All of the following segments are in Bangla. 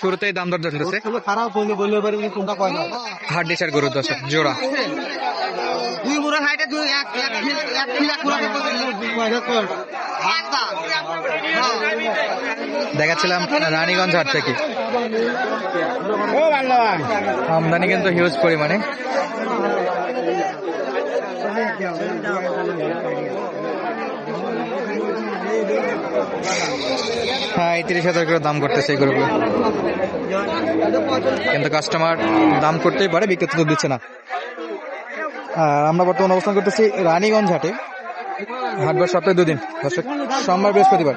শুরুতেই দাম দর চলতেছে খারাপ বললে বললে পারি কোনটা কয় না হাট ডিসার গরুর দর্শক জোড়া। দুই মুড়া হাইটে দুই এক এক মুড়া দেখাচ্ছিলাম রানীগঞ্জ হাট থেকে। আমদানি কিন্তু হিউজ পরিমাণে। হ্যাঁ তিরিশ হাজার করে দাম করতেছে এই গরুগুলো। কিন্তু কাস্টমার দাম করতেই পারে, বিক্রেতা তো দিচ্ছে না। আর আমরা বর্তমানে অবস্থান করতেছি রানীগঞ্জ হাটে। হাটবার সপ্তাহে দুদিন সোমবার বৃহস্পতিবার।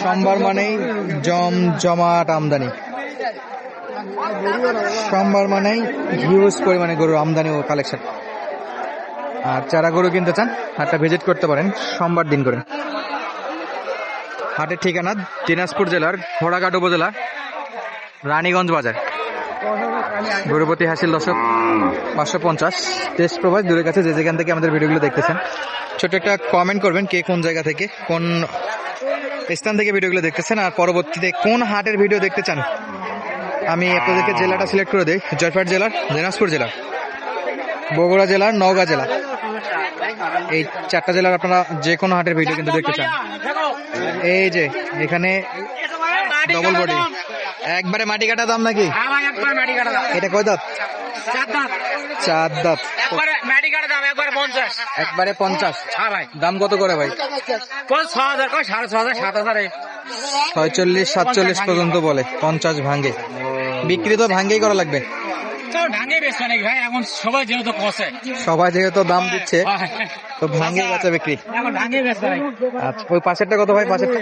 সোমবার মানেই জম জমাট আমদানি। সোমবার মানেই হিউজ পরিমাণে গরুর আমদানি ও কালেকশন আর চারা গরু কিনতে চান, হাটটা ভিজিট করতে পারেন, সোমবার দিন করে। হাটের ঠিকানা দিনাজপুর জেলার ঘোড়াঘাট উপজেলা, রানীগঞ্জ বাজার। গরুপতি হাসিল দশক পাঁচশো পঞ্চাশ। দেশ প্রবাস দূরের কাছে, যে যেখান থেকে আমাদের ভিডিওগুলো দেখতেছেন। ছোট একটা কমেন্ট করবেন কে কোন জায়গা থেকে, কোন স্থান থেকে ভিডিওগুলো দেখতেছেন, আর পরবর্তীতে কোন হাটের ভিডিও দেখতে চান। আমি আপনাদেরকে জেলাটা সিলেক্ট করে দিই জয়পাট জেলার, দিনাজপুর জেলার, বগুড়া জেলার, নওগাঁ জেলা এই চারটা জেলার আপনারা যে কোনো হাটের ভিডিও কিন্তু দেখতে চান। এই যে, এখানে ডবল বডি একবারে মাটি কাটা দাম নাকি? এটা কয় দাঁত? চার দাঁত। একবারে পঞ্চাশ। দাম কত করে ভাই? ছয়চল্লিশ সাতচল্লিশ পর্যন্ত বলে, পঞ্চাশ ভাঙ্গে বিক্রি তো ভাঙ্গেই করা লাগবে। এখন সবাই যেহেতু কষে। সবাই যেহেতু দাম দিচ্ছে তো ভাঙ্গে বেচা বিক্রি। এখন ভাঙে বেচতে ভাই। আচ্ছা ওই পাশেরটা কত ভাই পাশেরটা?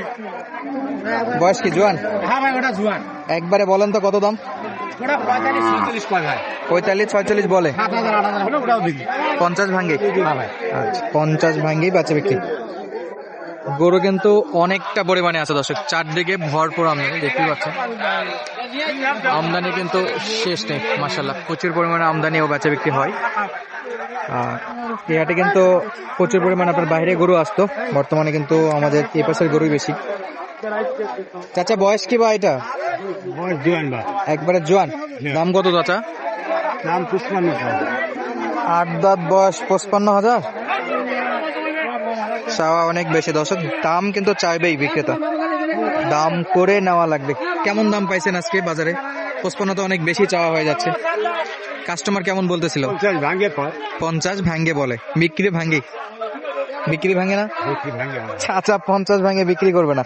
বয়স কি জোয়ান? হ্যাঁ ভাই ওটা জুয়ান। একবারে বলেন তো কত দাম? পঁয়তাল্লিশ ছয়চল্লিশ বলে। পঞ্চাশ ভাঙ্গে হ্যাঁ আচ্ছা পঞ্চাশ ভাঙ্গেই বেচা বিক্রি। গরু কিন্তু অনেকটা পরিমাণে আছে দর্শক। চারদিকে ভরপুর আমদানি দেখতেই পাচ্ছেন। আমদানি কিন্তু শেষ নেই মাসাল্লাহ প্রচুর পরিমাণে আমদানি ও বেচা বিক্রি হয়। আর এই কিন্তু প্রচুর পরিমাণে আপনার বাইরে গরু আসতো। বর্তমানে কিন্তু আমাদের এই পাশের গরুই বেশি। চাচা বয়স কি বা এটা? একবারে জোয়ান। দাম কত চাচা? নাম পুষ্পান্ন আট দাঁত বয়স পঁচপান্ন হাজার? চাওয়া অনেক বেশি। দর্শক দাম কিন্তু চাইবেই বিক্রেতা। দাম করে নেওয়া লাগবে। কেমন দাম পাইছেন আজকে বাজারে? পঁচপান্ন তো অনেক বেশি চাওয়া হয়ে যাচ্ছে। কাস্টমার কেমন বলতেছিল? পঞ্চাশ ভাঙে ভাঙ্গে বলে। বিক্রি ভাঙ্গে বিক্রি ভাঙ্গে না? ভাঙে চাচা পঞ্চাশ ভাঙ্গে বিক্রি করবে না।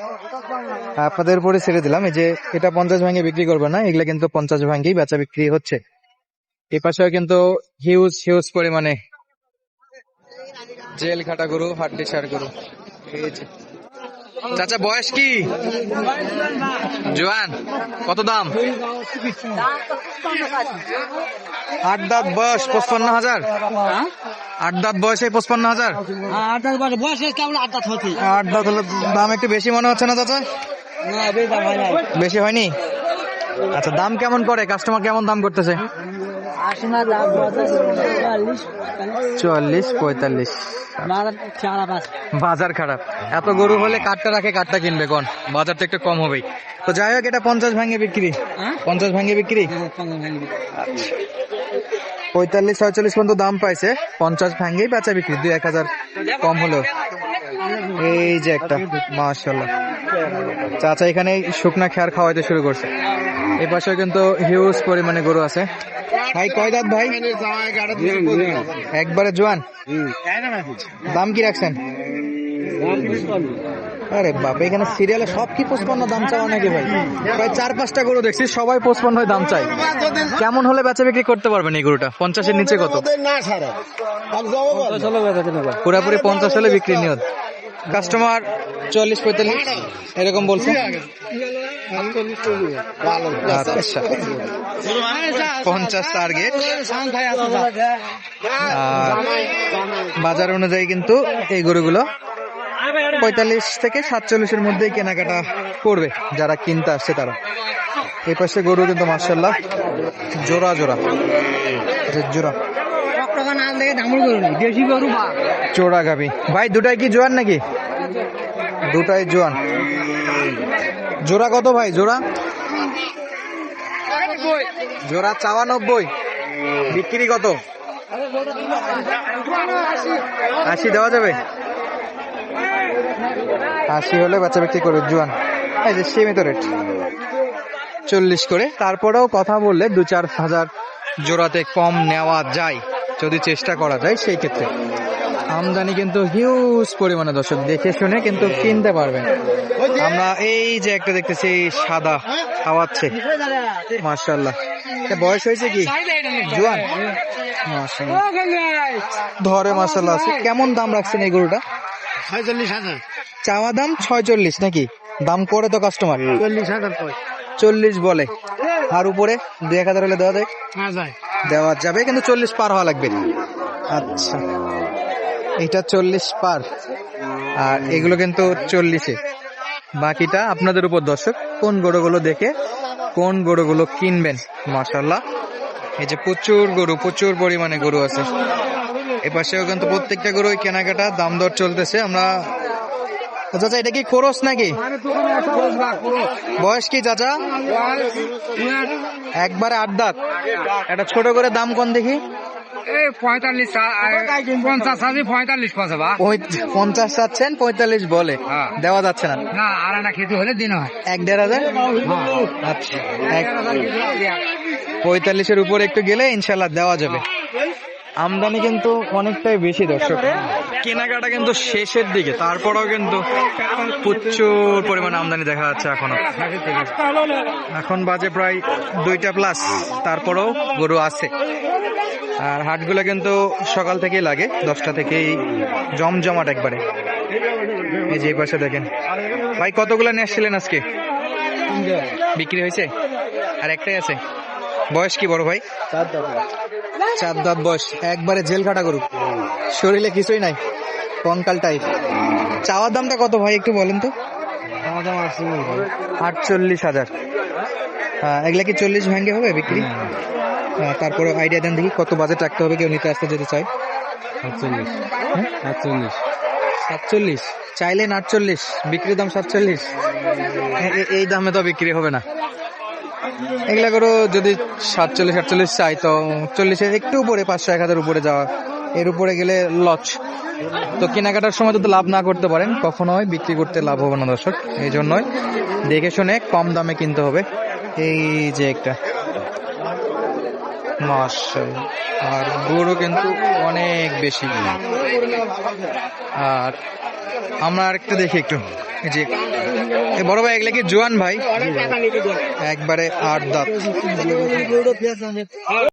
আপনাদের উপরে ছেড়ে দিলাম। এই যে এটা পঞ্চাশ ভাঙ্গে বিক্রি করবে না এগুলা কিন্তু পঞ্চাশ ভাঙ্গেই বেচা বিক্রি হচ্ছে। এ পাশেও কিন্তু হিউজ হিউজ পরিমাণে জেল খাটা গরু হাড্ডি সার গরু। চাচা, বয়স কি? জোয়ান, কত দাম? আট দাঁত বয়স, পঁচপান্ন হাজার? আট দাঁত বয়সে পঁচপান্ন হাজার? আট আট আট দাঁত হলে দাম একটু বেশি মনে হচ্ছে না, চাচা? বেশ হয় হয়নি? আচ্ছা দাম কেমন করে? কাস্টমার কেমন দাম করতেছে? চুয়াল্লিশ পঁয়তাল্লিশ। বাজার খারাপ। এত গরু হলে কাঠটা রাখে কাঠটা কিনবে কোন? বাজার তো একটু কম হবেই। তো যাই হোক এটা পঞ্চাশ ভাঙে বিক্রি। হ্যাঁ? পঞ্চাশ ভাঙে বিক্রি? পঁয়তাল্লিশ ছয়চল্লিশ পর্যন্ত দাম পাইছে। পঞ্চাশ ভাঙেই বেচা বিক্রি দুই এক হাজার কম হলো এই যে একটা মাশাল্লাহ চাচা এখানে শুকনা খেয়ার খাওয়াইতে শুরু করছে। এই পাশেও কিন্তু হিউজ পরিমাণে গরু আছে। ভাই, কয় দাঁত ভাই? একবারে জোয়ান। দাম কি রাখছেন? আরে বাপ, এখানে সিরিয়ালে সব কি পঁচপান্ন দাম চাওয়া নাকি ভাই? প্রায় চার পাঁচটা গরু দেখছি, সবাই পঁচপান্ন দাম চাই কেমন হলে বেচা বিক্রি করতে পারবেন এই গরুটা? পঞ্চাশের নিচে কত? পুরাপুরি পঞ্চাশ হলে বিক্রি নিয়ত। কাস্টমার চল্লিশ পঁয়তাল্লিশ, এরকম বলছে। পঞ্চাশ টার্গেট আর বাজার অনুযায়ী কিন্তু এই গরুগুলো পঁয়তাল্লিশ থেকে সাতচল্লিশের মধ্যেই কেনাকাটা করবে যারা কিনতে আসছে তারা। এই পাশে গরু কিন্তু মার্শাল্লাহ জোড়া জোড়া। জোড়া। চোরা গাবি ভাই দুটাই কি জোয়ান নাকি? দুটাই জোয়ান। জোড়া কত ভাই জোড়া? জোড়া চাওয়া নব্বই বিক্রি কত? আশি দেওয়া যাবে? আশি হলে বাচ্চা বিক্রি করবে জুয়ান। এই যে সীমিত রেট। চল্লিশ করে। তারপরেও কথা বললে দু চার হাজার জোড়াতে কম নেওয়া যায়। যদি চেষ্টা করা যায় সেই ক্ষেত্রে। আমদানি কিন্তু হিউজ পরিমাণে দর্শক দেখে শুনে কিন্তু কিনতে পারবেন। আমরা এই যে একটা দেখতেছি সাদা খাওয়াচ্ছে। মার্শাল্লাহ বয়স হয়েছে কি? জোয়ান। ধরে মার্শাল্লাহ আছে। কেমন দাম রাখছেন এই গরুটা? ছয়চল্লিশ হাজার। চাওয়া দাম ছয়চল্লিশ নাকি? দাম করে তো কাস্টমার চল্লিশ হাজার চল্লিশ বলে। আর উপরে দু এক হাজার হলে দেওয়া যায়? যায়। দেওয়া যাবে কিন্তু চল্লিশ পার হওয়া লাগবে। আচ্ছা। এটা চল্লিশ পার। আর এগুলো কিন্তু চল্লিশে। বাকিটা আপনাদের উপর দর্শক, কোন গরুগুলো দেখে, কোন গরুগুলো কিনবেন মাশাল্লাহ এই যে প্রচুর গরু, প্রচুর পরিমাণে গরু আছে। এ পাশেও কিন্তু প্রত্যেকটা গরু কেনাকাটা, দাম দর চলতেছে। আমরা চাচা, এটা কি খরচ নাকি? বয়স কি চাচা? একবারে আট দাঁত। এটা ছোট করে দাম কোন দেখি? পঁয়তাল্লিশ পঞ্চাশ আছে পঁয়তাল্লিশ পাঁচ বা পঞ্চাশ চাচ্ছেন পঁয়তাল্লিশ বলে। হ্যাঁ। দেওয়া যাচ্ছে না। না আর না খেতে হলে দিন হয়। এক দেড় হাজার? আচ্ছা পঁয়তাল্লিশের উপরে একটু গেলে ইনশাল্লাহ দেওয়া যাবে। আমদানি কিন্তু অনেকটাই বেশি দর্শক। কেনাকাটা কিন্তু শেষের দিকে তারপরেও কিন্তু প্রচুর পরিমাণে আমদানি দেখা যাচ্ছে এখনও। এখন বাজে প্রায় দুইটা প্লাস তারপরেও গরু আছে। আর হাটগুলো কিন্তু সকাল থেকেই লাগে দশটা থেকেই জমজমাট একবারে। এই যে পাশে দেখেন। ভাই কতগুলো নিয়ে আসছিলেন আজকে? বিক্রি হয়েছে? আর একটাই আছে। বয়স কি বড় ভাই? চার দাঁত বয়স। একবারে জেল কাটা করুক শরীরে কিছুই নাই। কঙ্কাল টাইপ চাওয়ার দামটা কত ভাই একটু বলেন তো? আটচল্লিশ হাজার। হ্যাঁ এগুলা কি চল্লিশ ভেঙে হবে বিক্রি? তারপরে আইডিয়া দেন দেখি কত বাজেট রাখতে হবে কেউ নিতে আসতে যদি চায়। সাতচল্লিশ। হ্যাঁ? সাতচল্লিশ। সাতচল্লিশ। চাইলেন আটচল্লিশ বিক্রির দাম সাতচল্লিশ। এ- এই দামে তো বিক্রি হবে না। এগুলা করে যদি সাতচল্লিশ আটচল্লিশ চাই তো চল্লিশের একটু উপরে পাঁচশো এক হাজার উপরে যাওয়া। এর উপরে গেলে লচ তো কেনাকাটার সময় যদি লাভ না করতে পারেন কখনোই বিক্রি করতে লাভ হবে না দর্শক। এই জন্যই দেখে শুনে কম দামে কিনতে হবে। এই যে একটা। মাশাআল্লাহ। আর গরু কিন্তু অনেক বেশি আর আমরা আরেকটা দেখি একটু। যে বড় ভাই এগুলা কি জোয়ান ভাই? একবারে আট দাঁত।